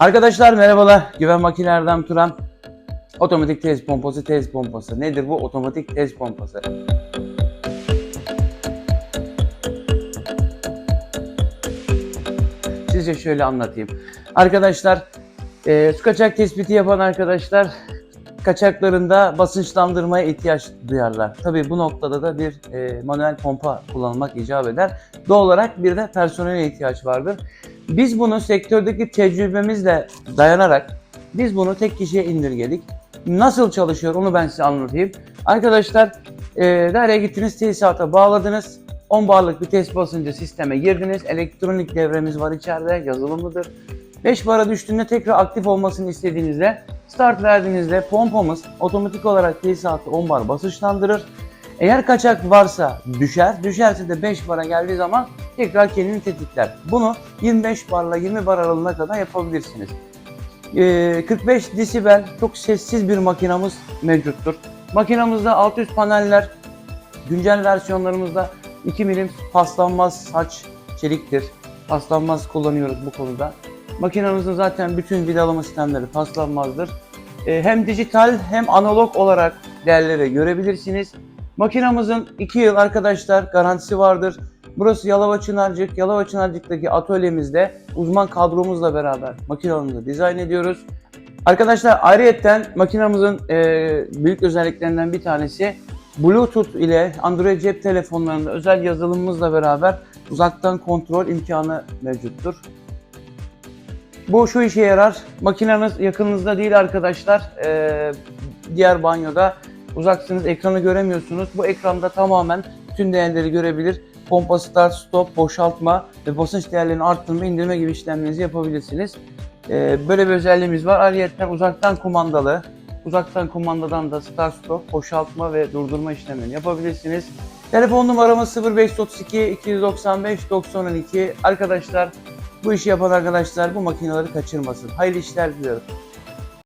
Arkadaşlar merhabalar. Güven Makinelerden Turan. Otomatik tez pompası, tez pompası. Nedir bu otomatik tez pompası? Sizce şöyle anlatayım. Arkadaşlar, e, su kaçak tespiti yapan arkadaşlar kaçaklarında basınçlandırmaya ihtiyaç duyarlar. Tabii bu noktada da bir e, manuel pompa kullanmak icap eder. Doğal olarak bir de personele ihtiyaç vardır. Biz bunu sektördeki tecrübemizle dayanarak biz bunu tek kişiye indirgedik. Nasıl çalışıyor onu ben size anlatayım. Arkadaşlar e, daireye gittiniz tesisata bağladınız. 10 barlık bir test basıncı sisteme girdiniz. Elektronik devremiz var içeride yazılımlıdır. 5 bara düştüğünde tekrar aktif olmasını istediğinizde start verdiğinizde pompamız otomatik olarak tesisatı 10 bar basınçlandırır. Eğer kaçak varsa düşer. Düşerse de 5 bara geldiği zaman tekrar kendini tetikler. Bunu 25 barla 20 bar aralığına kadar yapabilirsiniz. Ee, 45 desibel çok sessiz bir makinamız mevcuttur. Makinamızda 600 paneller, güncel versiyonlarımızda 2 milim paslanmaz saç çeliktir. Paslanmaz kullanıyoruz bu konuda. Makinamızın zaten bütün vidalama sistemleri paslanmazdır. Ee, hem dijital hem analog olarak değerleri görebilirsiniz. Makinamızın 2 yıl arkadaşlar garantisi vardır. Burası Yalova Çınarcık. Yalova Çınarcık'taki atölyemizde uzman kadromuzla beraber makinamızı dizayn ediyoruz. Arkadaşlar ayrıyetten makinamızın e, büyük özelliklerinden bir tanesi Bluetooth ile Android cep telefonlarında özel yazılımımızla beraber uzaktan kontrol imkanı mevcuttur. Bu şu işe yarar. Makineniz yakınınızda değil arkadaşlar. Ee, diğer banyoda uzaksınız, ekranı göremiyorsunuz. Bu ekranda tamamen bütün değerleri görebilir. Pompa start, stop, boşaltma ve basınç değerlerini arttırma, indirme gibi işlemlerinizi yapabilirsiniz. Ee, böyle bir özelliğimiz var. Ayrıca uzaktan kumandalı, uzaktan kumandadan da start, stop, boşaltma ve durdurma işlemlerini yapabilirsiniz. Telefon numaramız 0532 295 9012. Arkadaşlar bu işi yapan arkadaşlar bu makineleri kaçırmasın. Hayırlı işler diliyorum.